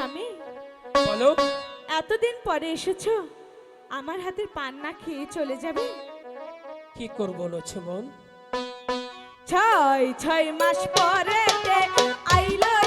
স্বামী। বলো। এতদিন পরে এসেছ আমার হাতের পান না খেয়ে চলে যাবে? কি করব লক্ষ্মণ? ছয় ছয় মাস পরে আইলো